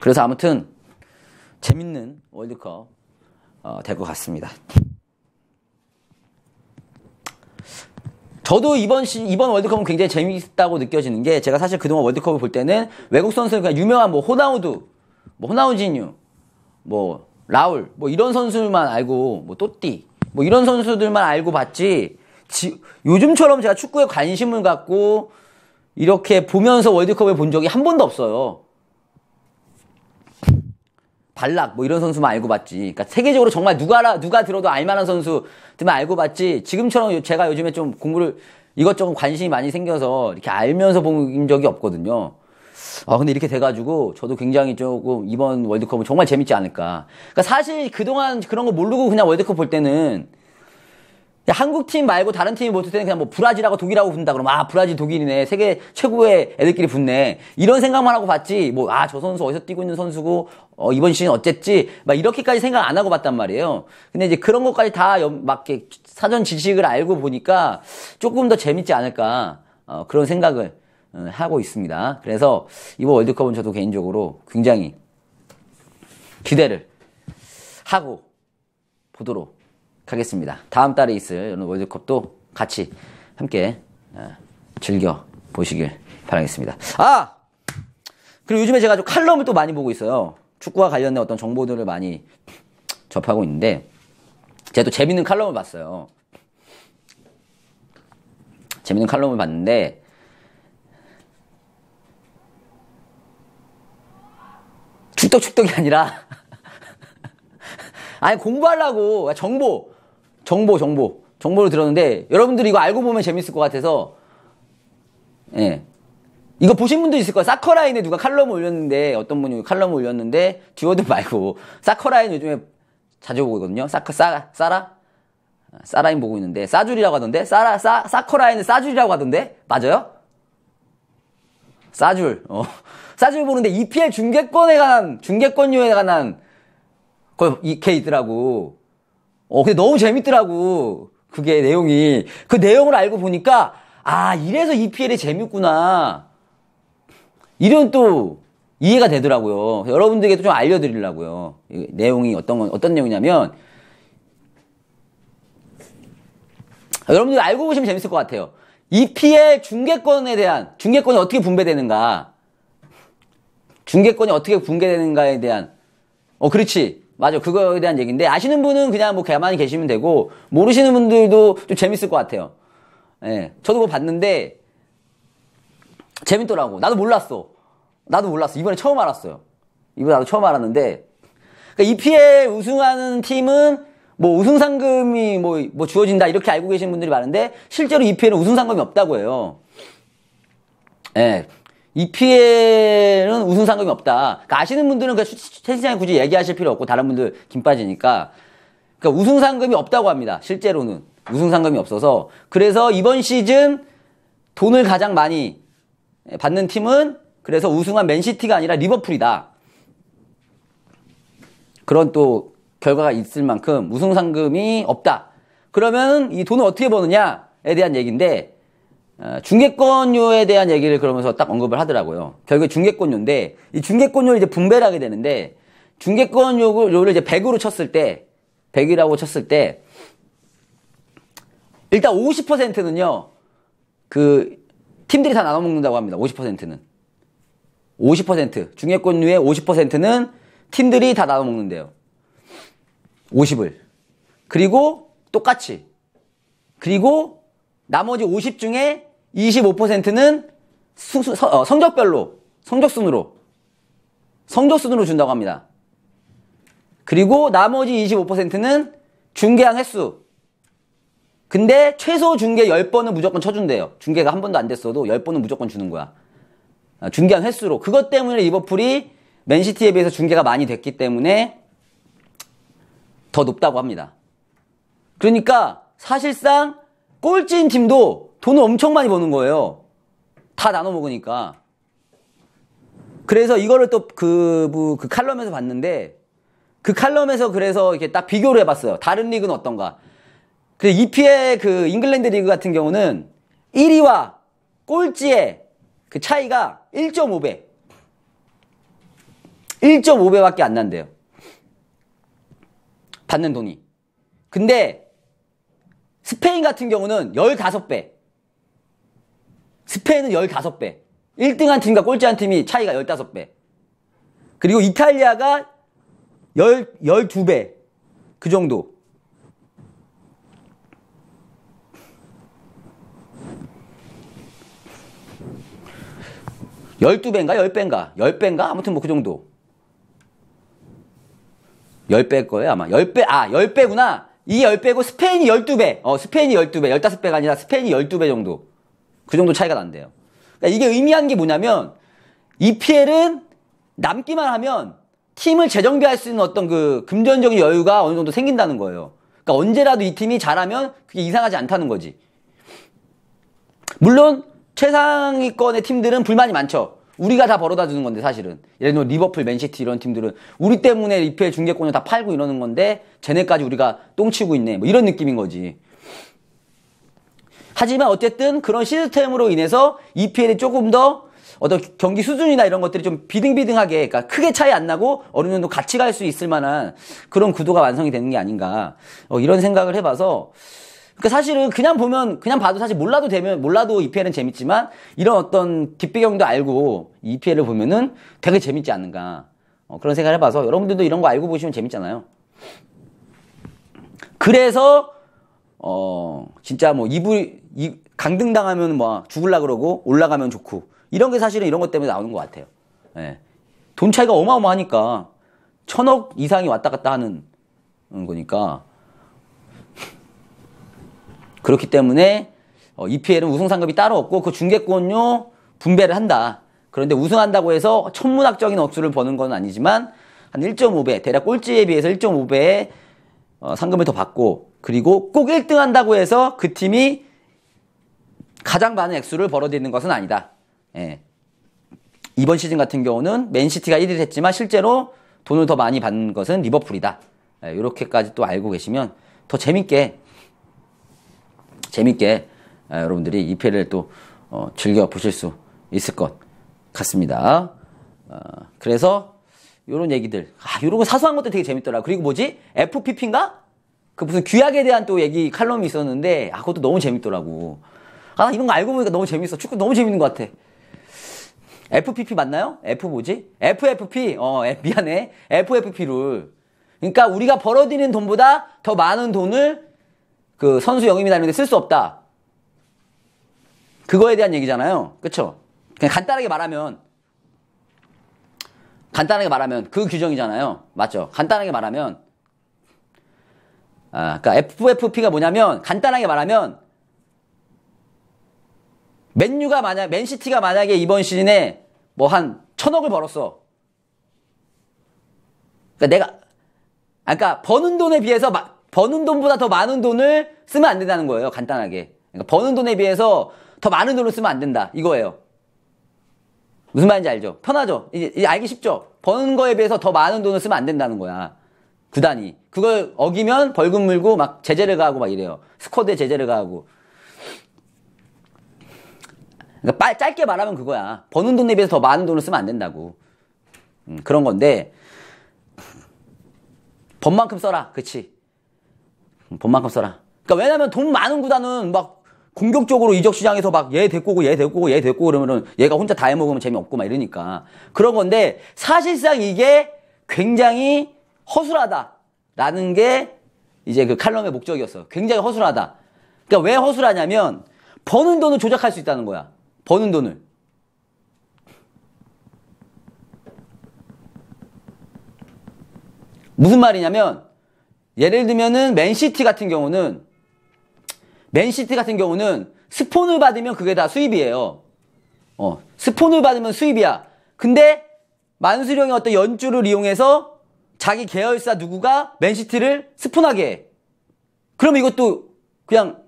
그래서 아무튼 재밌는 월드컵 어, 될것 같습니다. 저도 이번 시, 이번 월드컵은 굉장히 재미있다고 느껴지는 게 제가 사실 그동안 월드컵을 볼 때는 외국 선수는 그냥 유명한 뭐 호나우두, 뭐 호나우지뉴, 뭐 라울, 뭐 이런 선수들만 알고 뭐 또띠, 뭐 이런 선수들만 알고 봤지. 지, 요즘처럼 제가 축구에 관심을 갖고 이렇게 보면서 월드컵을 본 적이 한 번도 없어요. 발락 뭐 이런 선수만 알고 봤지. 그러니까 세계적으로 정말 누가 누가 들어도 알만한 선수들만 알고 봤지. 지금처럼 제가 요즘에 좀 공부를 이것저것 관심이 많이 생겨서 이렇게 알면서 본 적이 없거든요. 아 근데 이렇게 돼가지고 저도 굉장히 조금 이번 월드컵은 정말 재밌지 않을까. 그러니까 사실 그동안 그런 거 모르고 그냥 월드컵 볼 때는 한국 팀 말고 다른 팀이 못할 때는 그냥 뭐 브라질하고 독일하고 붙는다 그러면 아 브라질 독일이네. 세계 최고의 애들끼리 붙네. 이런 생각만 하고 봤지. 뭐 아 저 선수 어디서 뛰고 있는 선수고 어 이번 시즌 어쨌지. 막 이렇게까지 생각 안 하고 봤단 말이에요. 근데 이제 그런 것까지 다막 사전 지식을 알고 보니까 조금 더 재밌지 않을까 어 그런 생각을 어, 하고 있습니다. 그래서 이번 월드컵은 저도 개인적으로 굉장히 기대를 하고 보도록 하겠습니다. 다음 달에 있을 월드컵도 같이 함께 어, 즐겨 보시길 바라겠습니다. 아! 그리고 요즘에 제가 좀 칼럼을 또 많이 보고 있어요. 축구와 관련된 어떤 정보들을 많이 접하고 있는데, 제가 또 재밌는 칼럼을 봤어요. 재밌는 칼럼을 봤는데, 축덕축덕이 아니라, 아니, 공부하려고, 정보, 정보, 정보. 정보를 들었는데, 여러분들이 이거 알고 보면 재밌을 것 같아서, 예. 이거 보신 분도 있을 거예요. 사커라인에 누가 칼럼을 올렸는데, 어떤 분이 칼럼을 올렸는데, 듀어드 말고, 사커라인 요즘에 자주 보고 있거든요. 사커, 사, 사라? 사라인 보고 있는데, 사줄이라고 하던데, 사라, 사, 사커라인은 사줄이라고 하던데? 맞아요? 사줄, 어. 사줄 보는데 EPL 중계권에 관한, 중계권료에 관한, 그, 이게 있더라고. 어, 근데 너무 재밌더라고. 그게 내용이. 그 내용을 알고 보니까, 아, 이래서 EPL이 재밌구나. 이런 또 이해가 되더라고요. 여러분들에게도 좀 알려드리려고요. 내용이 어떤 건, 어떤 내용이냐면, 여러분들 알고 보시면 재밌을 것 같아요. EPL 중계권에 대한, 중계권이 어떻게 분배되는가. 중계권이 어떻게 분배되는가에 대한, 어, 그렇지. 맞아. 그거에 대한 얘기인데 아시는 분은 그냥 뭐 가만히 계시면 되고 모르시는 분들도 좀 재밌을 것 같아요. 예. 저도 그거 봤는데 재밌더라고. 나도 몰랐어. 나도 몰랐어. 이번에 처음 알았어요. 이번에 나도 처음 알았는데 그러니까 EPL 우승하는 팀은 뭐 우승 상금이 뭐, 뭐 주어진다 이렇게 알고 계신 분들이 많은데 실제로 EPL은 우승 상금이 없다고 해요. 예. EPL은 우승 상금이 없다. 그러니까 아시는 분들은 그 채팅창에 굳이 얘기하실 필요 없고 다른 분들 김 빠지니까 그러니까 우승 상금이 없다고 합니다. 실제로는 우승 상금이 없어서 그래서 이번 시즌 돈을 가장 많이 받는 팀은 그래서 우승한 맨시티가 아니라 리버풀이다. 그런 또 결과가 있을 만큼 우승 상금이 없다. 그러면 이 돈을 어떻게 버느냐에 대한 얘기인데 어, 중개권료에 대한 얘기를 그러면서 딱 언급을 하더라고요. 결국에 중개권료인데 이 중개권료를 이제 분배를 하게 되는데 중개권료를 이제 100으로 쳤을 때 100이라고 쳤을 때 일단 50%는요. 그 팀들이 다 나눠 먹는다고 합니다. 50%는 50% 중개권료의 50%는 팀들이 다 나눠 먹는데요. 50을 그리고 똑같이 그리고 나머지 50 중에 25%는 수, 수, 어, 성적별로, 성적순으로, 성적순으로 준다고 합니다. 그리고 나머지 25%는 중계한 횟수. 근데 최소 중계 10번은 무조건 쳐준대요. 중계가 한 번도 안 됐어도 10번은 무조건 주는 거야. 아, 중계한 횟수로. 그것 때문에 리버풀이 맨시티에 비해서 중계가 많이 됐기 때문에 더 높다고 합니다. 그러니까 사실상 꼴찌인 팀도 돈을 엄청 많이 버는 거예요. 다 나눠 먹으니까. 그래서 이거를 또 그, 그 칼럼에서 봤는데 그 칼럼에서 그래서 이렇게 딱 비교를 해봤어요. 다른 리그는 어떤가. 그 EPL 그 잉글랜드 리그 같은 경우는 1위와 꼴찌의 그 차이가 1.5배. 1.5배밖에 안 난대요. 받는 돈이. 근데 스페인 같은 경우는 15배. 스페인은 15배. 1등한 팀과 꼴찌한 팀이 차이가 15배. 그리고 이탈리아가 10, 12배. 그 정도. 열두 배인가 열 배인가 열 배인가 아무튼 뭐 그 정도 열 배일 거예요 아마 열 배아1 0배구나 이게 10배고 스페인이 12배. 어, 스페인이 12배. 15배가 아니라 스페인이 12배 정도. 그 정도 차이가 난대요. 그러니까 이게 의미하는 게 뭐냐면 EPL은 남기만 하면 팀을 재정비할 수 있는 어떤 그 금전적인 여유가 어느 정도 생긴다는 거예요. 그러니까 언제라도 이 팀이 잘하면 그게 이상하지 않다는 거지. 물론 최상위권의 팀들은 불만이 많죠. 우리가 다 벌어다 주는 건데 사실은 예를 들면 리버풀, 맨시티 이런 팀들은 우리 때문에 EPL 중계권을 다 팔고 이러는 건데 쟤네까지 우리가 똥치고 있네 뭐 이런 느낌인 거지. 하지만 어쨌든 그런 시스템으로 인해서 EPL이 조금 더 어떤 경기 수준이나 이런 것들이 좀 비등비등하게 그러니까 크게 차이 안 나고 어느 정도 같이 갈 수 있을 만한 그런 구도가 완성이 되는 게 아닌가 어, 이런 생각을 해봐서 그러니까 사실은 그냥 보면 그냥 봐도 사실 몰라도 되면 몰라도 EPL은 재밌지만 이런 어떤 뒷배경도 알고 EPL을 보면은 되게 재밌지 않는가 어, 그런 생각을 해봐서 여러분들도 이런 거 알고 보시면 재밌잖아요. 그래서 어 진짜 뭐 이불 이 강등 당하면 뭐 죽을라 그러고 올라가면 좋고 이런 게 사실은 이런 것 때문에 나오는 것 같아요. 예. 돈 차이가 어마어마하니까 천억 이상이 왔다 갔다 하는 거니까 그렇기 때문에 EPL은 어, 우승 상금이 따로 없고 그 중계권료 분배를 한다. 그런데 우승한다고 해서 천문학적인 억수를 버는 건 아니지만 한 1.5배, 대략 꼴찌에 비해서 1.5배의 어, 상금을 더 받고 그리고 꼭 1등 한다고 해서 그 팀이 가장 많은 액수를 벌어들이는 것은 아니다. 예. 이번 시즌 같은 경우는 맨시티가 1위를 했지만 실제로 돈을 더 많이 받는 것은 리버풀이다. 예, 이렇게까지 또 알고 계시면 더 재밌게 재밌게 아, 여러분들이 EPL을 또 어, 즐겨 보실 수 있을 것 같습니다. 어, 그래서 이런 얘기들, 아, 이런 거 사소한 것도 되게 재밌더라. 그리고 뭐지? FPP인가? 그 무슨 규약에 대한 또 얘기 칼럼이 있었는데, 아, 그것도 너무 재밌더라고. 아, 이런 거 알고 보니까 너무 재밌어. 축구 너무 재밌는 것 같아. FPP 맞나요? F 뭐지? FFP, 어, 미안해. FFP 룰. 그러니까 우리가 벌어들이는 돈보다 더 많은 돈을 그 선수 영입이 다니는데 쓸 수 없다. 그거에 대한 얘기잖아요. 그쵸? 그냥 간단하게 말하면, 간단하게 말하면 그 규정이잖아요. 맞죠? 간단하게 말하면, 아, 그니까 FFP가 뭐냐면, 간단하게 말하면, 맨유가 만약, 맨시티가 만약에 이번 시즌에 뭐 한 천억을 벌었어. 그니까 내가, 아까 버는 돈에 비해서 막, 버는 돈보다 더 많은 돈을 쓰면 안 된다는 거예요. 간단하게. 그러니까 버는 돈에 비해서 더 많은 돈을 쓰면 안 된다. 이거예요. 무슨 말인지 알죠? 편하죠? 이제, 이제 알기 쉽죠? 버는 거에 비해서 더 많은 돈을 쓰면 안 된다는 거야. 구단이. 그걸 어기면 벌금 물고 막 제재를 가하고 막 이래요. 스쿼드에 제재를 가하고. 그러니까 짧게 말하면 그거야. 버는 돈에 비해서 더 많은 돈을 쓰면 안 된다고. 음, 그런 건데, 번만큼 써라. 그치? 돈만큼 써라. 그러니까 왜냐면 돈 많은 구단은 막 공격적으로 이적 시장에서 막 얘 데리고 오고 얘 데리고 오고 얘 데리고 그러면은 얘가 혼자 다 해먹으면 재미없고 막 이러니까 그런 건데 사실상 이게 굉장히 허술하다라는 게 이제 그 칼럼의 목적이었어. 굉장히 허술하다. 그러니까 왜 허술하냐면 버는 돈을 조작할 수 있다는 거야. 버는 돈을. 무슨 말이냐면 예를 들면은 맨시티 같은 경우는 맨시티 같은 경우는 스폰을 받으면 그게 다 수입이에요. 어, 스폰을 받으면 수입이야. 근데 만수령의 어떤 연주를 이용해서 자기 계열사 누구가 맨시티를 스폰하게 해. 그럼 이것도 그냥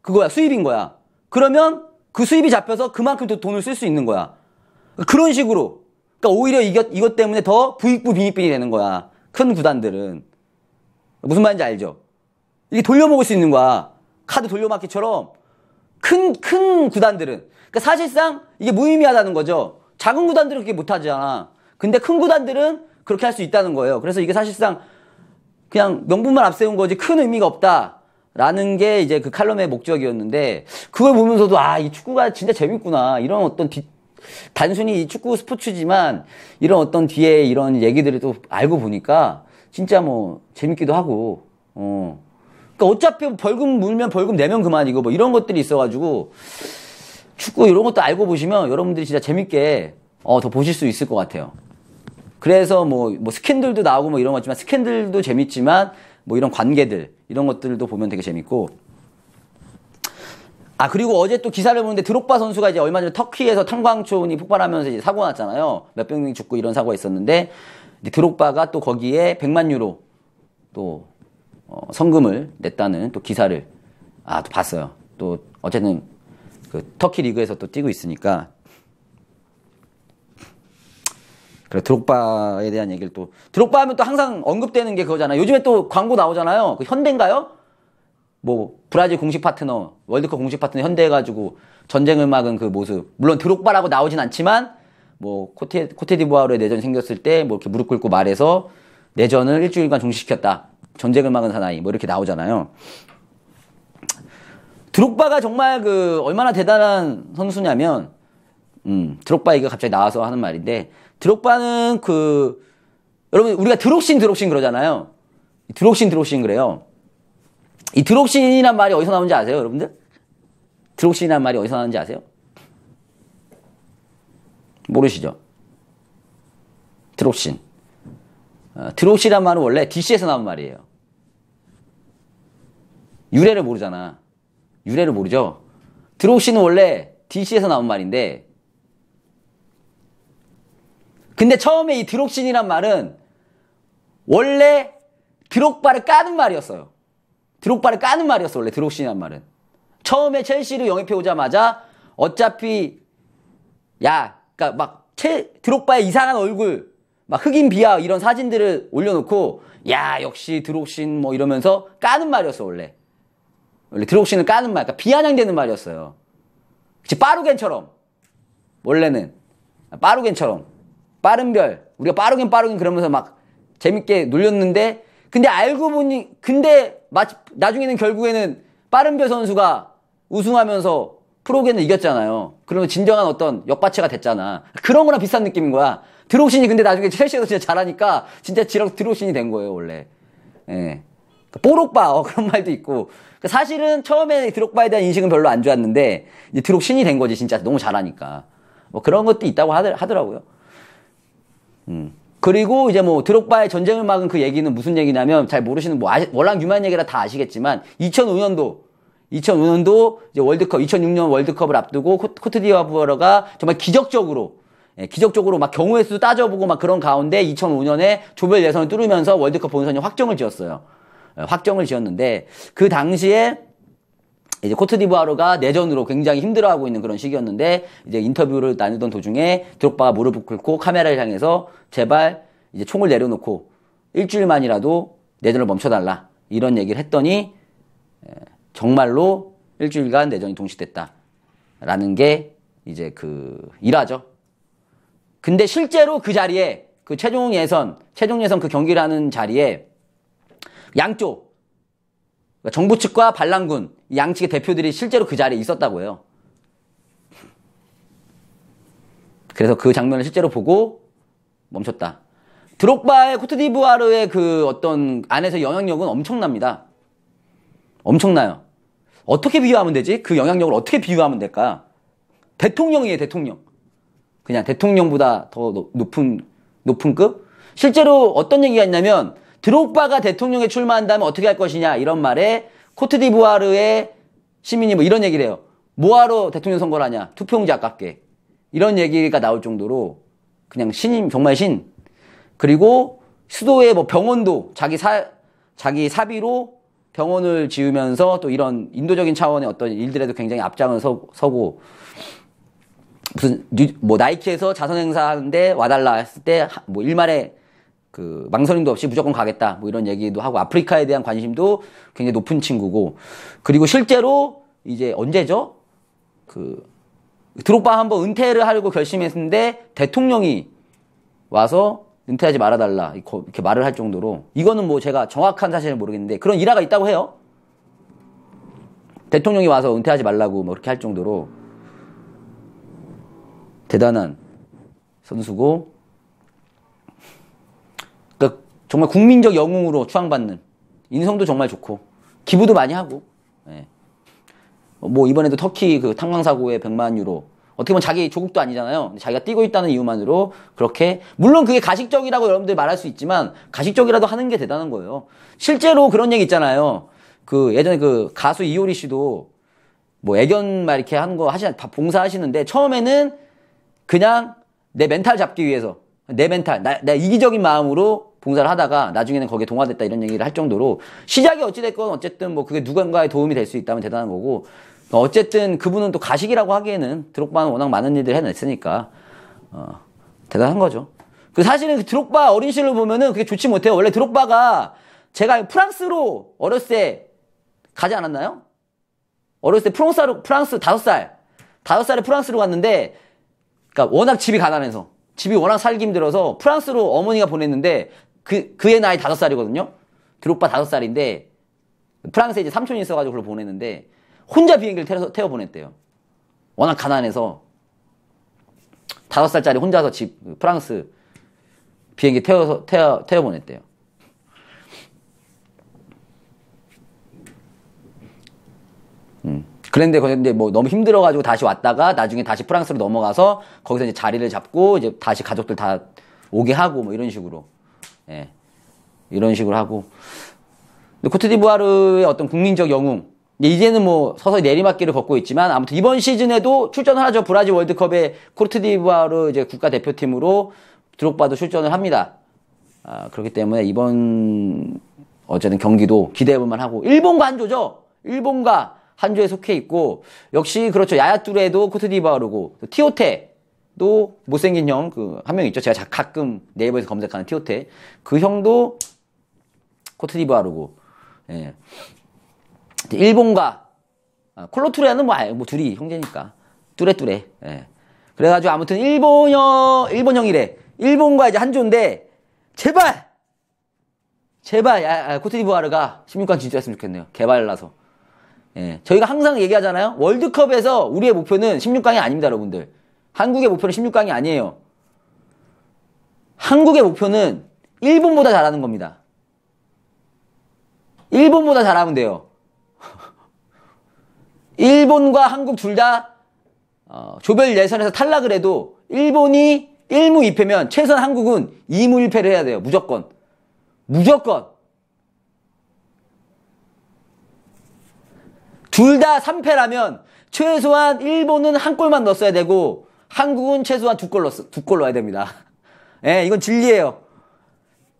그거야 수입인 거야. 그러면 그 수입이 잡혀서 그만큼 더 돈을 쓸 수 있는 거야. 그런 식으로. 그러니까 오히려 이것, 이것 때문에 더 부익부 빈익빈이 되는 거야. 큰 구단들은. 무슨 말인지 알죠? 이게 돌려먹을 수 있는 거야. 카드 돌려막기처럼 큰, 큰 구단들은. 그러니까 사실상 이게 무의미하다는 거죠. 작은 구단들은 그렇게 못하잖아. 근데 큰 구단들은 그렇게 할 수 있다는 거예요. 그래서 이게 사실상 그냥 명분만 앞세운 거지 큰 의미가 없다 라는 게 이제 그 칼럼의 목적이었는데 그걸 보면서도 아, 이 축구가 진짜 재밌구나. 이런 어떤 뒤, 단순히 이 축구 스포츠지만 이런 어떤 뒤에 이런 얘기들을 또 알고 보니까 진짜 뭐 재밌기도 하고, 어. 그러니까 어차피 벌금 물면 벌금 내면 그만이고 뭐 이런 것들이 있어가지고 축구 이런 것도 알고 보시면 여러분들이 진짜 재밌게 어, 더 보실 수 있을 것 같아요. 그래서 뭐, 뭐 스캔들도 나오고 뭐 이런 거 있지만 스캔들도 재밌지만 뭐 이런 관계들 이런 것들도 보면 되게 재밌고 아 그리고 어제 또 기사를 보는데 드록바 선수가 이제 얼마 전에 터키에서 탄광촌이 폭발하면서 이제 사고 났잖아요. 몇백 명이 죽고 이런 사고가 있었는데 드록바가 또 거기에 100만 유로 또 어, 성금을 냈다는 또 기사를 아 또 봤어요. 또 어쨌든 그 터키 리그에서 또 뛰고 있으니까 그래 드록바에 대한 얘기를 또 드록바 하면 또 항상 언급되는 게 그거잖아요. 요즘에 또 광고 나오잖아요. 그 현대인가요? 뭐 브라질 공식 파트너, 월드컵 공식 파트너 현대 해가지고 전쟁을 막은 그 모습. 물론 드록바라고 나오진 않지만 뭐 코테 코테디부아르에 내전 생겼을 때 뭐 이렇게 무릎 꿇고 말해서 내전을 일주일간 종식시켰다. 전쟁을 막은 사나이 뭐 이렇게 나오잖아요. 드록바가 정말 그 얼마나 대단한 선수냐면 음, 드록바 이가 갑자기 나와서 하는 말인데 드록바는 그 여러분 우리가 드록신 드록신 그러잖아요. 드록신 드록신 그래요. 이 드록신이란 말이 어디서 나오는지 아세요, 여러분들? 드록신이란 말이 어디서 나오는지 아세요? 모르시죠? 드록신. 어, 드록신이란 말은 원래 DC에서 나온 말이에요. 유래를 모르잖아. 유래를 모르죠? 드록신은 원래 DC에서 나온 말인데 근데 처음에 이 드록신이란 말은 원래 드록바를 까는 말이었어요. 드록바를 까는 말이었어, 원래 드록신이란 말은. 처음에 첼시를 영입해 오자마자 어차피 야, 그니까 막 채, 드록바의 이상한 얼굴, 막 흑인 비하 이런 사진들을 올려놓고 야, 역시 드록신 뭐 이러면서 까는 말이었어, 원래. 원래 드록신을 까는 말, 그러니까 비아냥되는 말이었어요. 그치, 빠루겐처럼. 원래는. 빠루겐처럼. 빠른 별. 우리가 빠르긴 빠르긴 그러면서 막 재밌게 놀렸는데, 근데 알고 보니, 근데 마, 나중에는 결국에는 빠른 별 선수가 우승하면서 프로게는 이겼잖아요. 그러면 진정한 어떤 역바체가 됐잖아. 그런 거랑 비슷한 느낌인 거야. 드록신이 근데 나중에 첼시에서 진짜 잘하니까 진짜 지렁 드록신이 된 거예요, 원래. 예. 뽀록바, 어, 그런 말도 있고. 사실은 처음에 드록바에 대한 인식은 별로 안 좋았는데, 이제 드록 신이 된 거지, 진짜 너무 잘하니까. 뭐 그런 것도 있다고 하더 라고요. 음. 그리고 이제 뭐 드록바의 전쟁을 막은 그 얘기는 무슨 얘기냐면 잘 모르시는 뭐 아시, 워낙 유명한 얘기라 다 아시겠지만 2005년도 2005년도 이제 월드컵 2006년 월드컵을 앞두고 코트디아부어가 정말 기적적으로 예, 기적적으로 막 경우의 수 따져보고 막 그런 가운데 2005년에 조별 예선을 뚫으면서 월드컵 본선이 확정을 지었어요. 예, 확정을 지었는데 그 당시에 이제 코트디부아르가 내전으로 굉장히 힘들어하고 있는 그런 시기였는데 이제 인터뷰를 나누던 도중에 드록바가 무릎을 꿇고 카메라를 향해서 제발 이제 총을 내려놓고 일주일만이라도 내전을 멈춰달라 이런 얘기를 했더니 정말로 일주일간 내전이 동시됐다라는 게 이제 그 일화죠. 근데 실제로 그 자리에 그 최종 예선 최종 예선 그 경기를 하는 자리에 양쪽 그러니까 정부 측과 반란군 양측의 대표들이 실제로 그 자리에 있었다고 해요. 그래서 그 장면을 실제로 보고 멈췄다. 드록바의 코트디부아르의 그 어떤 안에서 영향력은 엄청납니다. 엄청나요. 어떻게 비유하면 되지? 그 영향력을 어떻게 비유하면 될까? 대통령이에요, 대통령. 그냥 대통령보다 더 높은, 높은 급? 실제로 어떤 얘기가 있냐면, 드록바가 대통령에 출마한다면 어떻게 할 것이냐, 이런 말에 코트디부아르의 시민이 뭐 이런 얘기를 해요. 뭐하러 대통령 선거를 하냐? 투표용지 아깝게. 이런 얘기가 나올 정도로 그냥 신임, 정말 신. 그리고 수도의 뭐 병원도 자기 사, 자기 사비로 병원을 지으면서 또 이런 인도적인 차원의 어떤 일들에도 굉장히 앞장을 서, 고 무슨 뭐 나이키에서 자선 행사 하는데 와달라 했을 때 뭐 일말에 그 망설임도 없이 무조건 가겠다 뭐 이런 얘기도 하고 아프리카에 대한 관심도 굉장히 높은 친구고 그리고 실제로 이제 언제죠? 그 드록바 한번 은퇴를 하려고 결심했는데 대통령이 와서 은퇴하지 말아달라 이렇게 말을 할 정도로 이거는 뭐 제가 정확한 사실을 모르겠는데 그런 일화가 있다고 해요. 대통령이 와서 은퇴하지 말라고 뭐 그렇게 할 정도로 대단한 선수고 정말 국민적 영웅으로 추앙받는 인성도 정말 좋고 기부도 많이 하고 예. 뭐 이번에도 터키 그 탄광 사고에 100만 유로 어떻게 보면 자기 조국도 아니잖아요. 자기가 뛰고 있다는 이유만으로 그렇게 물론 그게 가식적이라고 여러분들 말할 수 있지만 가식적이라도 하는 게 대단한 거예요. 실제로 그런 얘기 있잖아요. 그 예전에 그 가수 이효리 씨도 뭐 애견 말 이렇게 하는 거 하시 봉사 하시는데 처음에는 그냥 내 멘탈 잡기 위해서 내 멘탈 나, 내 이기적인 마음으로 봉사를 하다가 나중에는 거기에 동화됐다 이런 얘기를 할 정도로 시작이 어찌됐건 어쨌든 뭐 그게 누군가의 도움이 될 수 있다면 대단한 거고 어쨌든 그분은 또 가식이라고 하기에는 드록바는 워낙 많은 일들을 해냈으니까 어, 대단한 거죠. 그 사실은 그 드록바 어린 시절을 보면은 그게 좋지 못해요. 원래 드록바가 제가 프랑스로 어렸을 때 가지 않았나요? 어렸을 때 프랑스로 프랑스 다섯 살 다섯 살에 프랑스로 갔는데 그러니까 워낙 집이 가난해서 집이 워낙 살기 힘들어서 프랑스로 어머니가 보냈는데 그 그의 나이 다섯 살이거든요. 드록바 다섯 살인데 프랑스에 이제 삼촌이 있어가지고 그걸 보냈는데 혼자 비행기를 태워, 태워 보냈대요. 워낙 가난해서 다섯 살짜리 혼자서 집 프랑스 비행기 태워서 태워, 태워 보냈대요. 음. 그런데 그런데 뭐 너무 힘들어가지고 다시 왔다가 나중에 다시 프랑스로 넘어가서 거기서 이제 자리를 잡고 이제 다시 가족들 다 오게 하고 뭐 이런 식으로 예 이런 식으로 하고 코트디부아르의 어떤 국민적 영웅 이제는 뭐 서서히 내리막길을 걷고 있지만 아무튼 이번 시즌에도 출전을 하죠. 브라질 월드컵에 코르트디부아르 이제 국가대표팀으로 드록바도 출전을 합니다. 아, 그렇기 때문에 이번 어쨌든 경기도 기대해볼만 하고 일본과 한조죠. 일본과 한조에 속해 있고 역시 그렇죠. 야야뚜레도 코트디부아르고 티오테 도 못생긴 형 그 한 명 있죠. 제가 가끔 네이버에서 검색하는 티오테 그 형도 코트디부아르고 예. 일본과 아, 콜로투레는 뭐, 뭐 둘이 형제니까 뚜레뚜레. 예. 그래가지고 아무튼 일본 형 일본 형이래. 일본과 이제 한조인데 제발 제발 야, 야, 코트디부아르가 16강 진출했으면 좋겠네요. 개발나서. 예. 저희가 항상 얘기하잖아요. 월드컵에서 우리의 목표는 16강이 아닙니다, 여러분들. 한국의 목표는 16강이 아니에요. 한국의 목표는 일본보다 잘하는 겁니다. 일본보다 잘하면 돼요. 일본과 한국 둘다 어, 조별 예선에서 탈락을 해도 일본이 1무 2패면 최소한 한국은 2무 1패를 해야 돼요. 무조건. 무조건. 둘 다 3패라면 최소한 일본은 한 골만 넣었어야 되고 한국은 최소한 두 골 넣었어. 두골 넣어야 됩니다. 예, 네, 이건 진리예요.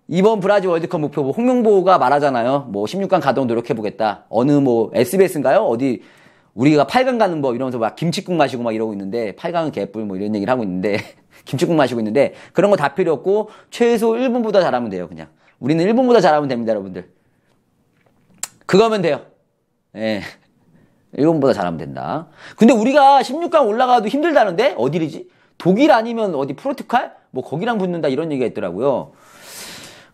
이번 브라질 월드컵 목표 뭐 홍명보가 말하잖아요. 뭐 16강 가도록 노력해보겠다. 어느 뭐 SBS인가요? 어디 우리가 8강 가는 법 이러면서 막 김치국 마시고 막 이러고 있는데 8강은 개뿔 뭐 이런 얘기를 하고 있는데 김치국 마시고 있는데 그런 거 다 필요 없고 최소 1분보다 잘하면 돼요 그냥 우리는 1분보다 잘하면 됩니다 여러분들 그거면 돼요 예. 1분보다 잘하면 된다 근데 우리가 16강 올라가도 힘들다는데 어디리지? 독일 아니면 어디 프로티칼? 뭐 거기랑 붙는다 이런 얘기가 있더라고요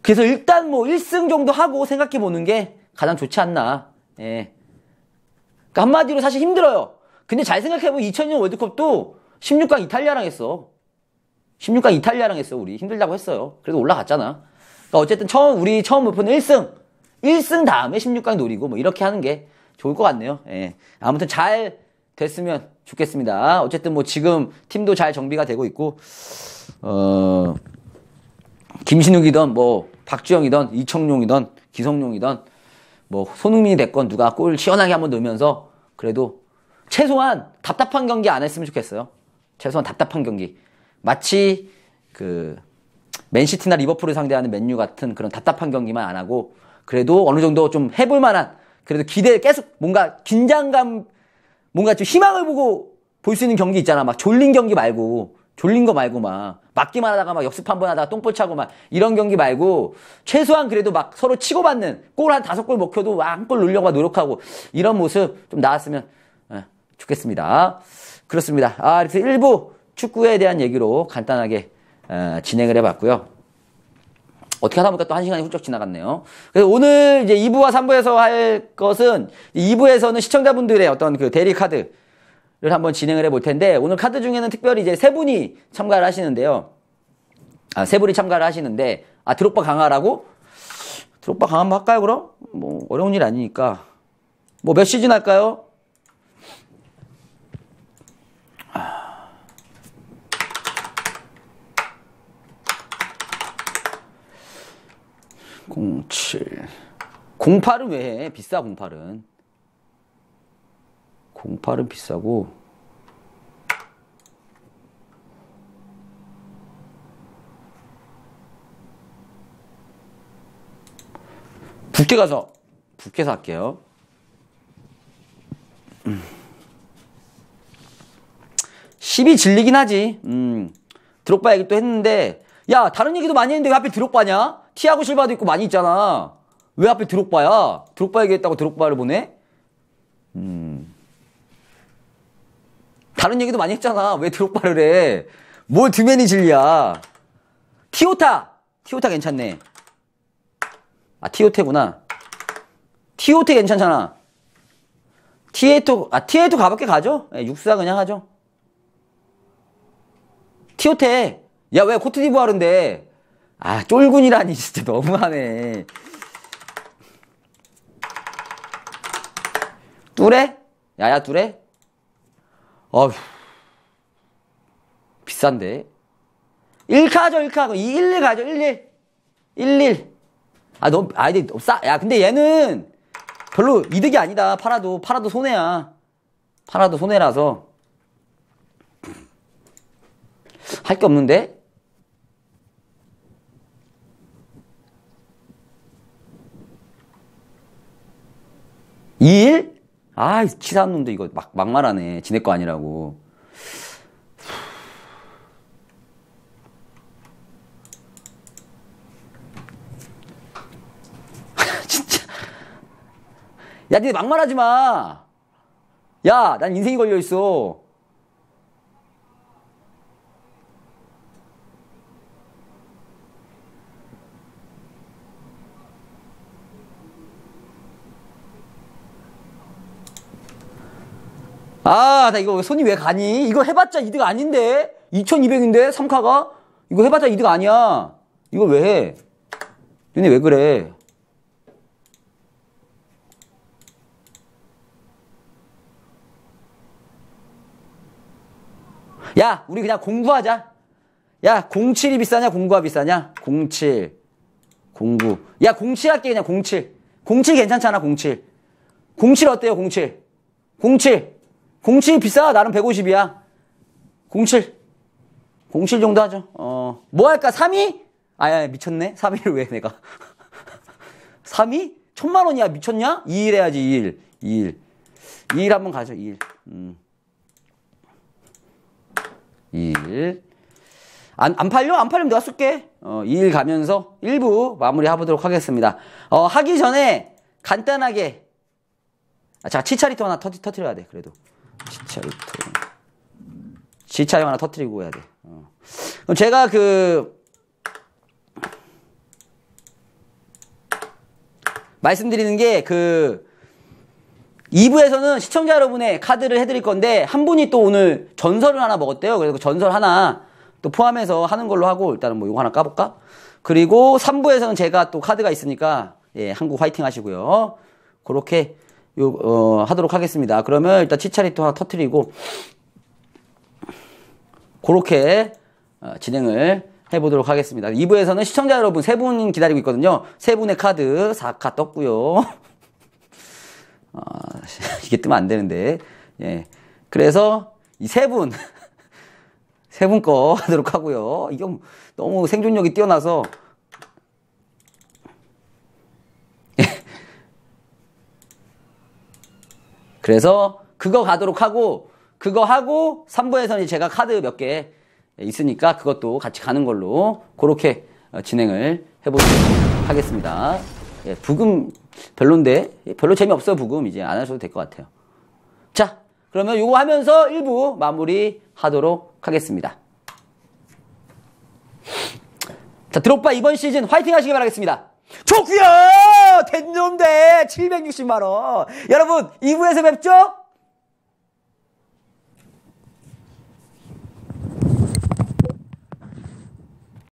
그래서 일단 뭐 1승 정도 하고 생각해 보는 게 가장 좋지 않나 예. 그러니까 한마디로 사실 힘들어요. 근데 잘 생각해보면 2002년 월드컵도 16강 이탈리아랑 했어. 16강 이탈리아랑 했어, 우리. 힘들다고 했어요. 그래도 올라갔잖아. 그러니까 어쨌든 처음, 우리 처음 목표는 1승. 1승 다음에 16강 노리고 뭐 이렇게 하는 게 좋을 것 같네요. 예. 아무튼 잘 됐으면 좋겠습니다. 어쨌든 뭐 지금 팀도 잘 정비가 되고 있고, 어, 김신욱이던 뭐 박주영이던 이청용이던 기성용이던 뭐 손흥민이 됐건 누가 골 시원하게 한번 넣으면서 그래도 최소한 답답한 경기 안 했으면 좋겠어요. 최소한 답답한 경기. 마치 그 맨시티나 리버풀을 상대하는 맨유 같은 그런 답답한 경기만 안 하고 그래도 어느 정도 좀 해볼 만한 그래도 기대 계속 뭔가 긴장감 뭔가 좀 희망을 보고 볼 수 있는 경기 있잖아. 막 졸린 경기 말고 졸린 거 말고 막 맞기만 하다가 막 역습 한 번 하다가 똥볼 차고 막 이런 경기 말고 최소한 그래도 막 서로 치고받는 골 한 다섯 골 먹혀도 한골 넣으려고 노력하고 이런 모습 좀 나왔으면 예, 좋겠습니다. 그렇습니다. 아, 그래서 일부 축구에 대한 얘기로 간단하게 어, 진행을 해봤고요. 어떻게 하다 보니까 또 한 시간이 훌쩍 지나갔네요. 그래서 오늘 이제 2부와 3부에서 할 것은 2부에서는 시청자분들의 어떤 그 대리 카드를 한번 진행을 해볼 텐데 오늘 카드 중에는 특별히 이제 세 분이 참가를 하시는데요. 아, 세 분이 참가를 하시는데 아 드롭바 강화라고? 드롭바 강화 한번 할까요 그럼? 뭐 어려운 일 아니니까 뭐 몇 시즌 할까요? 07 08은 왜 해? 비싸 08은 08은 비싸고 붓게 가서 붓게 살게요 음. 10이 질리긴 하지 음. 드록바 얘기 또 했는데 야 다른 얘기도 많이 했는데 왜 하필 드록바냐? 티아고 실바도 있고 많이 있잖아. 왜 하필 드록바야? 드록바 얘기했다고 드록바를 보내? 음. 다른 얘기도 많이 했잖아. 왜 드록바를 해? 뭘 드맨이 진리야. 티오타! 티오타 괜찮네. 아, 티오테구나. 티오테 괜찮잖아. 티에토, 아, 티에토 가볍게 가죠? 네, 육사 그냥 하죠. 티오테. 야, 왜 코트디부아르인데? 아, 쫄군이라니, 진짜 너무하네. 뚜레? 야야 뚜레? 어휴. 비싼데. 1카 하죠, 1카. 211 가죠, 11. 11. 아, 너무, 아, 이제 싸. 야, 근데 얘는 별로 이득이 아니다. 팔아도, 팔아도 손해야. 팔아도 손해라서. 할 게 없는데? 2일? 아, 치사한 놈도 이거 막, 막말하네. 지네 거 아니라고. 진짜. 야, 니네 막말하지 마. 야, 난 인생이 걸려있어. 아, 나 이거 손이 왜 가니? 이거 해봤자 이득 아닌데? 2200인데? 3카가? 이거 해봤자 이득 아니야. 이걸 왜 해? 너네 왜 그래? 야, 우리 그냥 공부하자. 야, 07이 비싸냐? 공구가 비싸냐? 07. 공구. 야, 07 할게, 그냥 07. 07 괜찮잖아, 07. 07 어때요, 07? 07. 07 비싸? 나는 150이야. 07. 07 정도 하죠. 어, 뭐 할까? 3위? 아야, 미쳤네? 3위를 왜 내가. 3위? 천만 원이야. 미쳤냐? 2일 해야지, 2일. 2일. 2일 한번 가죠, 2일. 음. 2일. 안, 안 팔려? 안 팔리면 내가 쓸게. 어, 2일 가면서 1부 마무리 해보도록 하겠습니다. 어, 하기 전에 간단하게. 아, 자, 치차리터 하나 터, 터트려야 돼, 그래도. 지차리터. 지차용 하나 터트리고 해야 돼. 어. 그럼 제가 그, 말씀드리는 게 그, 2부에서는 시청자 여러분의 카드를 해드릴 건데, 한 분이 또 오늘 전설을 하나 먹었대요. 그래서 그 전설 하나 또 포함해서 하는 걸로 하고, 일단은 뭐 이거 하나 까볼까? 그리고 3부에서는 제가 또 카드가 있으니까, 예, 한국 화이팅 하시고요. 그렇게 요, 어, 하도록 하겠습니다. 그러면 일단 치차리또 하나 터트리고, 그렇게 어, 진행을 해보도록 하겠습니다. 2부에서는 시청자 여러분 세 분 기다리고 있거든요. 세 분의 카드 4카 떴고요. 아, 이게 뜨면 안 되는데. 예. 그래서 이 세 분, 세 분 거 하도록 하고요. 이게 너무 생존력이 뛰어나서 그래서 그거 가도록 하고 그거 하고 3부에서는 제가 카드 몇 개 있으니까 그것도 같이 가는 걸로 그렇게 어, 진행을 해보도록 하겠습니다. 예, 부금 별론데 별로 재미없어 부금 이제 안 하셔도 될 것 같아요. 자 그러면 이거 하면서 1부 마무리 하도록 하겠습니다. 자, 드록바 이번 시즌 화이팅 하시기 바라겠습니다. 좋구요! 됐는데 760만원. 여러분, 2부에서 뵙죠?